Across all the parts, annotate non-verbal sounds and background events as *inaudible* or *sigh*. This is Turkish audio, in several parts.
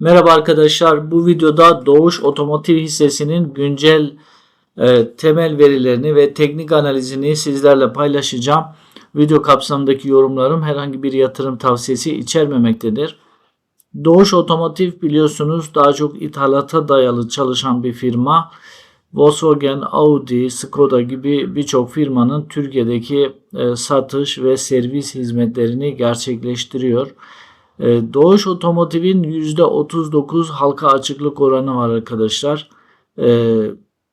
Merhaba arkadaşlar. Bu videoda Doğuş Otomotiv hissesinin güncel e, temel verilerini ve teknik analizini sizlerle paylaşacağım. Video kapsamındaki yorumlarım herhangi bir yatırım tavsiyesi içermemektedir. Doğuş Otomotiv biliyorsunuz daha çok ithalata dayalı çalışan bir firma. Volkswagen, Audi, Skoda gibi birçok firmanın Türkiye'deki e, satış ve servis hizmetlerini gerçekleştiriyor. E, Doğuş Otomotiv'in %39 halka açıklık oranı var arkadaşlar. E,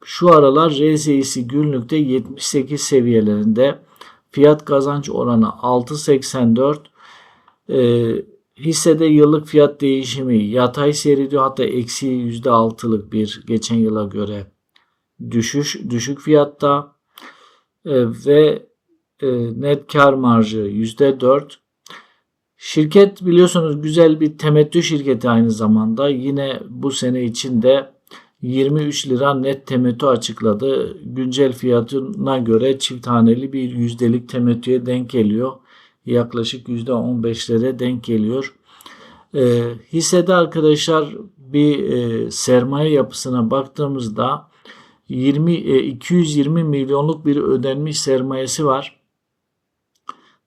şu aralar RSI'si günlükte 78 seviyelerinde. Fiyat kazanç oranı 6.84. E, hissede yıllık fiyat değişimi yatay seyrediyor hatta eksi %6'lık bir geçen yıla göre düşüş düşük fiyatta ve e, net kar marjı %4. Şirket biliyorsunuz güzel bir temettü şirketi aynı zamanda. Yine bu sene içinde 23 lira net temettü açıkladı. Güncel fiyatına göre çift haneli bir yüzdelik temettüye denk geliyor. Yaklaşık %15'lere denk geliyor. E, hissede arkadaşlar bir e, sermaye yapısına baktığımızda 20 e, 220 milyonluk bir ödenmiş sermayesi var.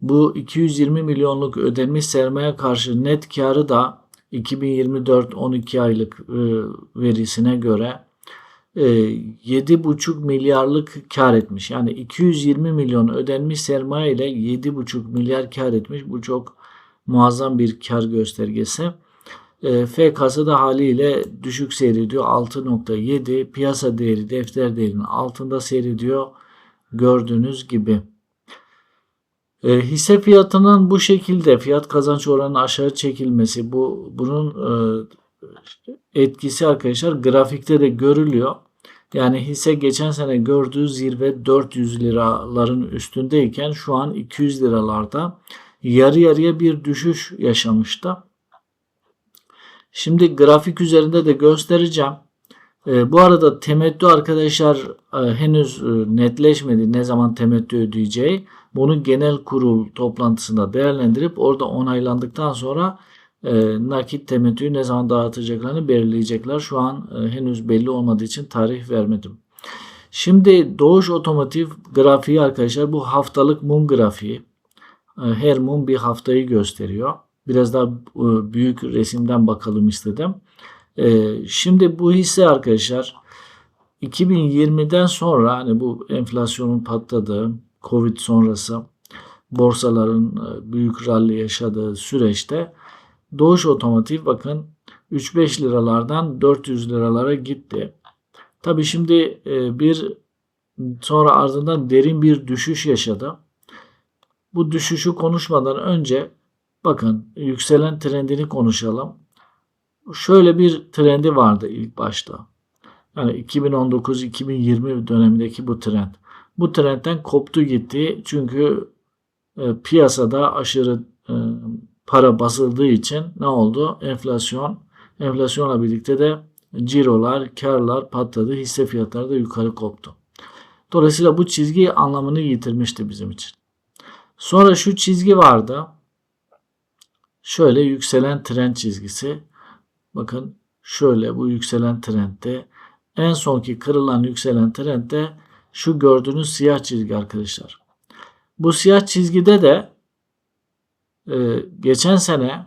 Bu 220 milyonluk ödenmiş sermaye karşı net karı da 2024 12 aylık e, verisine göre e, 7,5 milyarlık kar etmiş. Yani 220 milyon ödenmiş sermaye ile 7,5 milyar kar etmiş. Bu çok muazzam bir kar göstergesi. E, FK'sı da haliyle düşük seyrediyor. 6.7 piyasa değeri defter değerinin altında seyrediyor. Gördüğünüz gibi. E, hisse fiyatının bu şekilde fiyat kazanç oranı aşağı çekilmesi bu bunun e, etkisi arkadaşlar grafikte de görülüyor. Yani hisse geçen sene gördüğü zirve 400 liraların üstündeyken şu an 200 liralarda yarı yarıya bir düşüş yaşamıştı. Şimdi grafik üzerinde de göstereceğim. E, bu arada temettü arkadaşlar e, henüz e, netleşmedi ne zaman temettü ödeyeceği. Bunu genel kurul toplantısında değerlendirip orada onaylandıktan sonra e, nakit temettüyü ne zaman dağıtacaklarını belirleyecekler. Şu an e, henüz belli olmadığı için tarih vermedim. Şimdi Doğuş Otomotiv grafiği arkadaşlar bu haftalık mum grafiği. E, her mum bir haftayı gösteriyor. Biraz daha e, büyük resimden bakalım istedim. E, şimdi bu hisse arkadaşlar 2020'den sonra hani bu enflasyonun patladığı Covid sonrası borsaların e, büyük rally yaşadığı süreçte Doğuş Otomotiv bakın 3-5 liralardan 400 liralara gitti. Tabi şimdi bir sonra ardından derin bir düşüş yaşadı. Bu düşüşü konuşmadan önce bakın yükselen trendini konuşalım. Şöyle bir trendi vardı ilk başta. Yani 2019-2020 dönemindeki bu trend. Bu trendten koptu gitti. Çünkü e, piyasada aşırı e, para basıldığı için ne oldu? Enflasyon. Enflasyonla birlikte de cirolar, karlar patladı. Hisse fiyatları da yukarı koptu. Dolayısıyla bu çizgi anlamını yitirmişti bizim için. Sonra şu çizgi vardı. Şöyle yükselen trend çizgisi. Bakın şöyle bu yükselen trendde en sonki kırılan yükselen trendde şu gördüğünüz siyah çizgi arkadaşlar. Bu siyah çizgide de e, geçen sene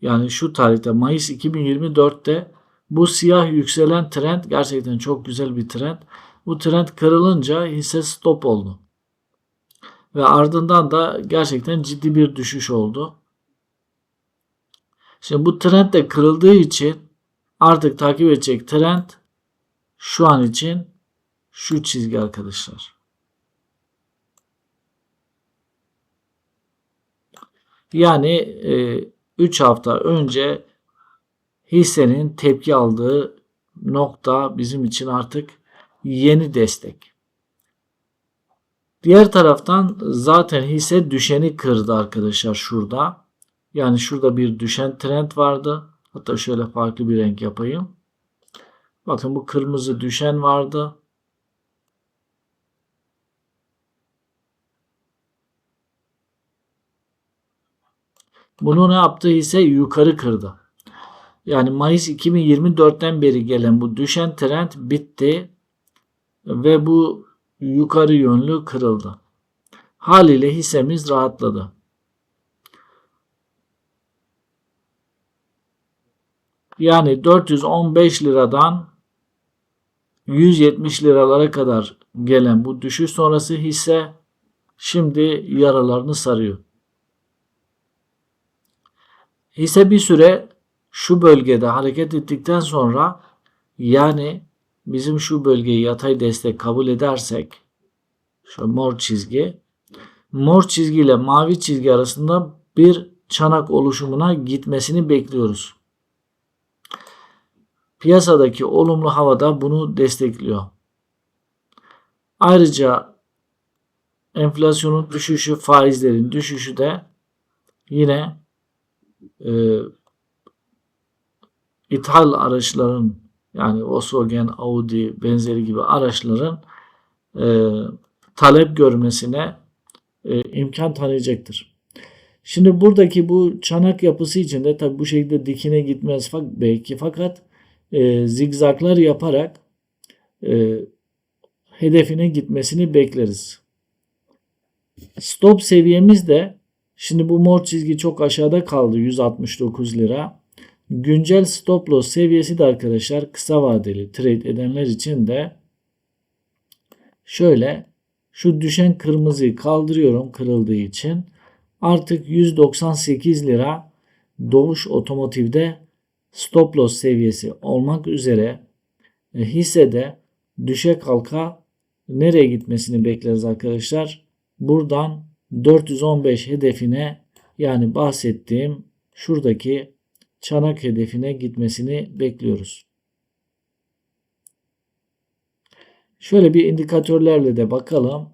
yani şu tarihte Mayıs 2024'te bu siyah yükselen trend gerçekten çok güzel bir trend. Bu trend kırılınca hisse stop oldu. Ve ardından da gerçekten ciddi bir düşüş oldu. Şimdi bu trend de kırıldığı için artık takip edecek trend şu an için şu çizgi arkadaşlar. Yani 3 e, hafta önce hissenin tepki aldığı nokta bizim için artık yeni destek. Diğer taraftan zaten hisse düşeni kırdı arkadaşlar şurada. Yani şurada bir düşen trend vardı. Hatta şöyle farklı bir renk yapayım. Bakın bu kırmızı düşen vardı. Bunu ne yaptı ise yukarı kırdı. Yani Mayıs 2024'ten beri gelen bu düşen trend bitti ve bu yukarı yönlü kırıldı. Haliyle hissemiz rahatladı. Yani 415 liradan 170 liralara kadar gelen bu düşüş sonrası hisse şimdi yaralarını sarıyor. Hisse bir süre şu bölgede hareket ettikten sonra yani bizim şu bölgeyi yatay destek kabul edersek şu mor çizgi mor çizgi ile mavi çizgi arasında bir çanak oluşumuna gitmesini bekliyoruz. Piyasadaki olumlu havada bunu destekliyor. Ayrıca enflasyonun düşüşü, faizlerin düşüşü de yine e, ithal araçların yani Volkswagen, Audi benzeri gibi araçların e, talep görmesine e, imkan tanıyacaktır. Şimdi buradaki bu çanak yapısı içinde tabi bu şekilde dikine gitmez belki fakat e, zigzaglar yaparak e, hedefine gitmesini bekleriz. Stop seviyemiz de şimdi bu mor çizgi çok aşağıda kaldı 169 lira. Güncel stop loss seviyesi de arkadaşlar kısa vadeli trade edenler için de şöyle şu düşen kırmızıyı kaldırıyorum kırıldığı için. Artık 198 lira Doğuş Otomotiv'de stop loss seviyesi olmak üzere e, hissede düşe kalka nereye gitmesini bekleriz arkadaşlar. Buradan 415 hedefine yani bahsettiğim şuradaki çanak hedefine gitmesini bekliyoruz. Şöyle bir indikatörlerle de bakalım.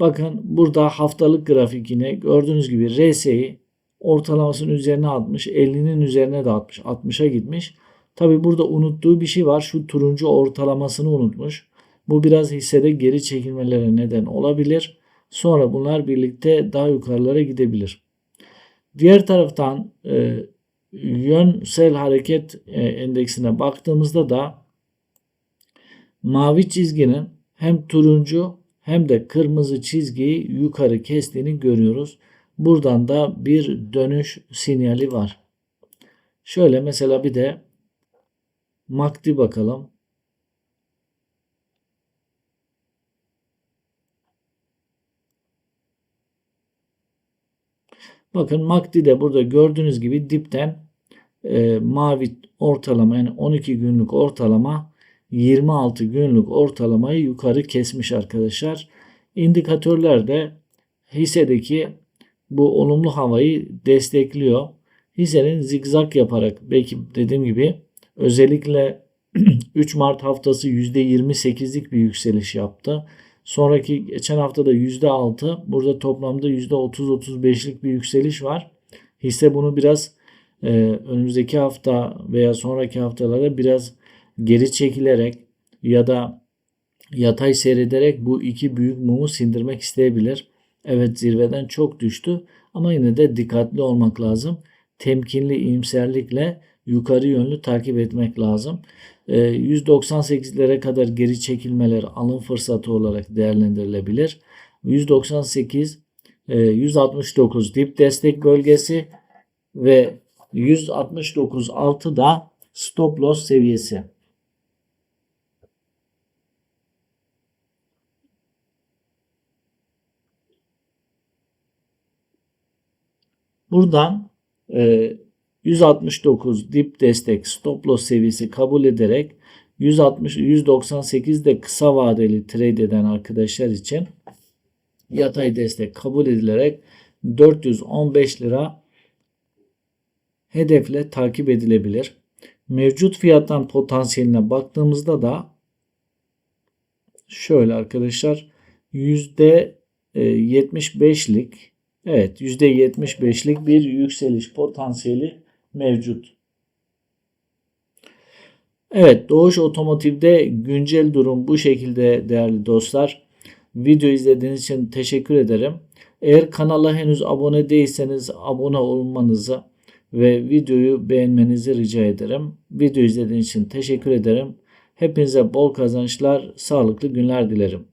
Bakın burada haftalık grafik yine gördüğünüz gibi RSI ortalamasının üzerine atmış. 50'nin üzerine de atmış. 60'a gitmiş. Tabi burada unuttuğu bir şey var. Şu turuncu ortalamasını unutmuş. Bu biraz hissede geri çekilmelere neden olabilir. Sonra bunlar birlikte daha yukarılara gidebilir. Diğer taraftan e, yönsel hareket e, endeksine baktığımızda da mavi çizginin hem turuncu hem de kırmızı çizgiyi yukarı kestiğini görüyoruz. Buradan da bir dönüş sinyali var. Şöyle mesela bir de MACD bakalım. Bakın MACD de burada gördüğünüz gibi dipten e, mavi ortalama yani 12 günlük ortalama 26 günlük ortalamayı yukarı kesmiş arkadaşlar. İndikatörler de hissedeki bu olumlu havayı destekliyor. Hissenin zigzag yaparak belki dediğim gibi özellikle *clears throat* 3 Mart haftası %28'lik bir yükseliş yaptı. Sonraki geçen hafta da %6 burada toplamda %30-35'lik bir yükseliş var. Hisse bunu biraz e, önümüzdeki hafta veya sonraki haftalarda biraz geri çekilerek ya da yatay seyrederek bu iki büyük mumu sindirmek isteyebilir. Evet zirveden çok düştü ama yine de dikkatli olmak lazım. Temkinli iyimserlikle yukarı yönlü takip etmek lazım. 198'lere ee, kadar geri çekilmeler alım fırsatı olarak değerlendirilebilir. 198 169 e, dip destek bölgesi ve 169 altı da stop loss seviyesi. Buradan e, 169 dip destek stop loss seviyesi kabul ederek 160 198 de kısa vadeli trade eden arkadaşlar için yatay destek kabul edilerek 415 lira hedefle takip edilebilir. Mevcut fiyattan potansiyeline baktığımızda da şöyle arkadaşlar %75'lik e, evet %75'lik bir yükseliş potansiyeli mevcut. Evet Doğuş Otomotiv'de güncel durum bu şekilde değerli dostlar. Video izlediğiniz için teşekkür ederim. Eğer kanala henüz abone değilseniz abone olmanızı ve videoyu beğenmenizi rica ederim. Video izlediğiniz için teşekkür ederim. Hepinize bol kazançlar, sağlıklı günler dilerim.